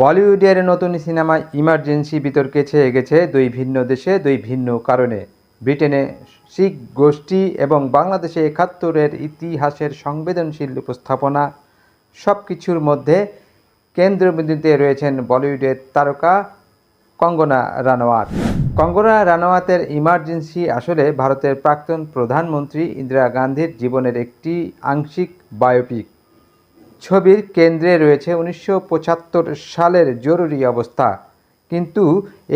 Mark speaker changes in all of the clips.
Speaker 1: বলিউডের নতুন cinema emergency বিতর্কে ছেয়ে গেছে দুই ভিন্ন দেশে, দুই ভিন্ন কারণে। ব্রিটেনে শিখ গোষ্ঠী এবং বাংলাদেশে একাত্তরের ইতিহাসের সংবেদনশীল উপস্থাপনা সব কিছুর মধ্যে কেন্দ্রবিন্দুতে রয়েছেন বলিউডের তারকা কঙ্গনা রানাওয়াত। কঙ্গনা রানাওয়াতের ইমার্জেন্সি আসলে ভারতের প্রাক্তন প্রধানমন্ত্রী ইন্দিরা গান্ধীর জীবনের একটি আংশিক বায়োপিক। ছবির কেন্দ্রে রয়েছে উনিশশো পঁচাত্তর সালের জরুরি অবস্থা। কিন্তু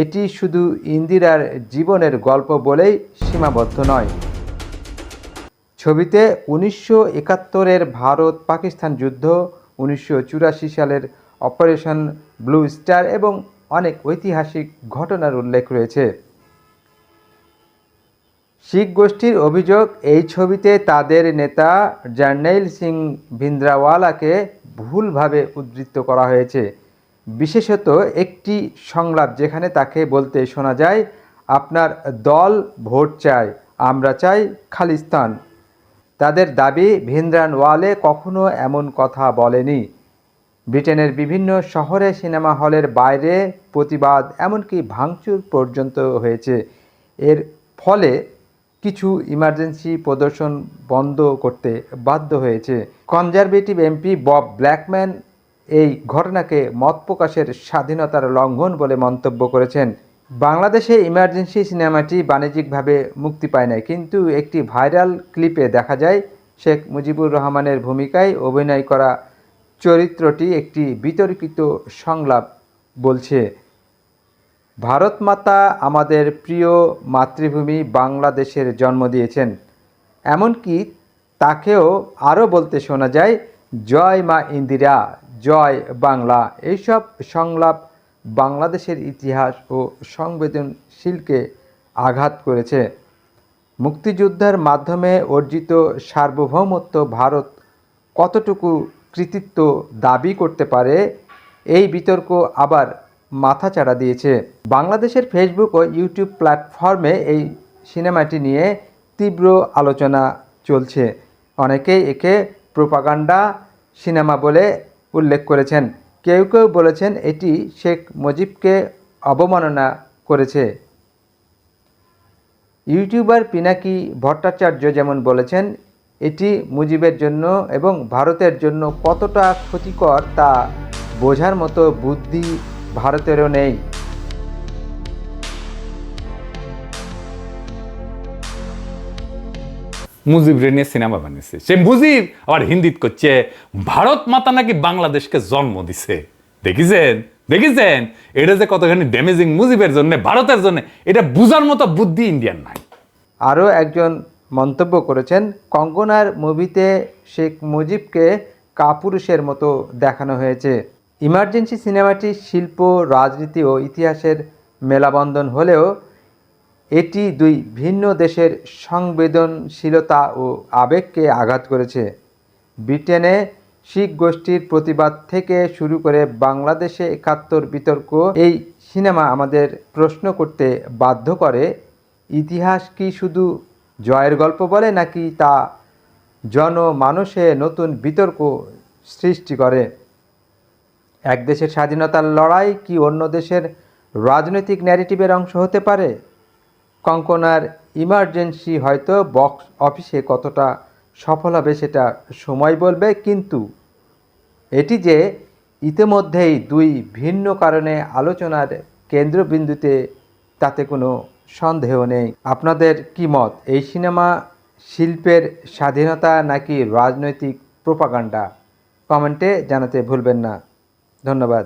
Speaker 1: এটি শুধু ইন্দিরার জীবনের গল্প বলেই সীমাবদ্ধ নয়। ছবিতে উনিশশো একাত্তরের ভারত পাকিস্তান যুদ্ধ, উনিশশো চুরাশি সালের অপারেশন ব্লু স্টার এবং অনেক ঐতিহাসিক ঘটনার উল্লেখ রয়েছে। শিখ গোষ্ঠীর অভিযোগ, এই ছবিতে তাদের নেতা জার্নাইল সিং ভিন্দ্রাওয়ালাকে ভুলভাবে উদ্ধৃত করা হয়েছে। বিশেষত একটি সংলাপ যেখানে তাকে বলতে শোনা যায়, আপনার দল ভোট চায়, আমরা চাই খালিস্তান। তাদের দাবি ভিন্দ্রানওয়ালে কখনো এমন কথা বলেনি। ব্রিটেনের বিভিন্ন শহরে সিনেমা হলের বাইরে প্রতিবাদ এমনকি ভাঙচুর পর্যন্ত হয়েছে। এর ফলে কিছু ইমার্জেন্সি প্রদর্শন বন্ধ করতে বাধ্য হয়েছে। কনজারভেটিভ এমপি বব ব্ল্যাকম্যান এই ঘটনাকে মত প্রকাশের স্বাধীনতার লঙ্ঘন বলে মন্তব্য করেছেন। বাংলাদেশে ইমার্জেন্সি সিনেমাটি বাণিজ্যিকভাবে মুক্তি পায় নাই, কিন্তু একটি ভাইরাল ক্লিপে দেখা যায়, শেখ মুজিবুর রহমানের ভূমিকায় অভিনয় করা চরিত্রটি একটি বিতর্কিত সংলাপ বলছে। ভারত মাতা আমাদের প্রিয় মাতৃভূমি বাংলাদেশের জন্ম দিয়েছেন। এমনকি তাকেও আরও বলতে শোনা যায়, জয় মা ইন্দিরা, জয় বাংলা। এইসব সংলাপ বাংলাদেশের ইতিহাস ও সংবেদনশীলকে আঘাত করেছে। মুক্তিযুদ্ধের মাধ্যমে অর্জিত সার্বভৌমত্ব ভারত কতটুকু কৃতিত্ব দাবি করতে পারে, এই বিতর্ক আবার মাথাচাড়া দিয়েছে। বাংলাদেশের ফেসবুক ও ইউটিউব প্ল্যাটফর্মে এই সিনেমাটি নিয়ে তীব্র আলোচনা চলছে। অনেকেই একে প্রোপাগান্ডা সিনেমা বলে উল্লেখ করেছেন। কেউ কেউ বলেছেন এটি শেখ মুজিবকে অবমাননা করেছে। ইউটিউবার পিনাকি ভট্টাচার্য যেমন বলেছেন, এটি মুজিবের জন্য এবং ভারতের জন্য কতটা ক্ষতিকর তা বোঝার মতো বুদ্ধি ভারতেরও নেই।
Speaker 2: মুজিব রে নিয়ে সিনেমা বানিয়েছে। সে মুজিব আবার হিন্দিত করছে ভারত মাতা নাকি বাংলাদেশকে জন্ম দিছে? দেখিছেন? দেখিছেন? এটা যে কতখানি ড্যামেজিং মুজিবের জন্য ভারতের জন্য এটা বুঝার মতো বুদ্ধি ইন্ডিয়ান নাই।
Speaker 1: আরও একজন মন্তব্য করেছেন কঙ্গনার মুভিতে শেখ মুজিবকে কাপুরুষের মতো দেখানো হয়েছে। ইমার্জেন্সি সিনেমাটি শিল্প, রাজনীতি ও ইতিহাসের মেলাবন্ধন হলেও এটি দুই ভিন্ন দেশের সংবেদনশীলতা ও আবেগকে আঘাত করেছে। ব্রিটেনে শিখ গোষ্ঠীর প্রতিবাদ থেকে শুরু করে বাংলাদেশে একাত্তর বিতর্ক এই সিনেমা আমাদের প্রশ্ন করতে বাধ্য করে। ইতিহাস কি শুধু জয়ের গল্প বলে নাকি তা জনমানসে নতুন বিতর্ক সৃষ্টি করে? এক দেশের স্বাধীনতার লড়াই কি অন্য দেশের রাজনৈতিক ন্যারেটিভের অংশ হতে পারে? কঙ্কনার ইমার্জেন্সি হয়তো বক্স অফিসে কতটা সফল হবে সেটা সময় বলবে, কিন্তু এটি যে ইতিমধ্যেই দুই ভিন্ন কারণে আলোচনার কেন্দ্রবিন্দুতে তাতে কোনো সন্দেহ নেই। আপনাদের কি মত? এই সিনেমা শিল্পের স্বাধীনতা নাকি রাজনৈতিক প্রোপাগান্ডা কমেন্টে জানাতে ভুলবেন না। ধন্যবাদ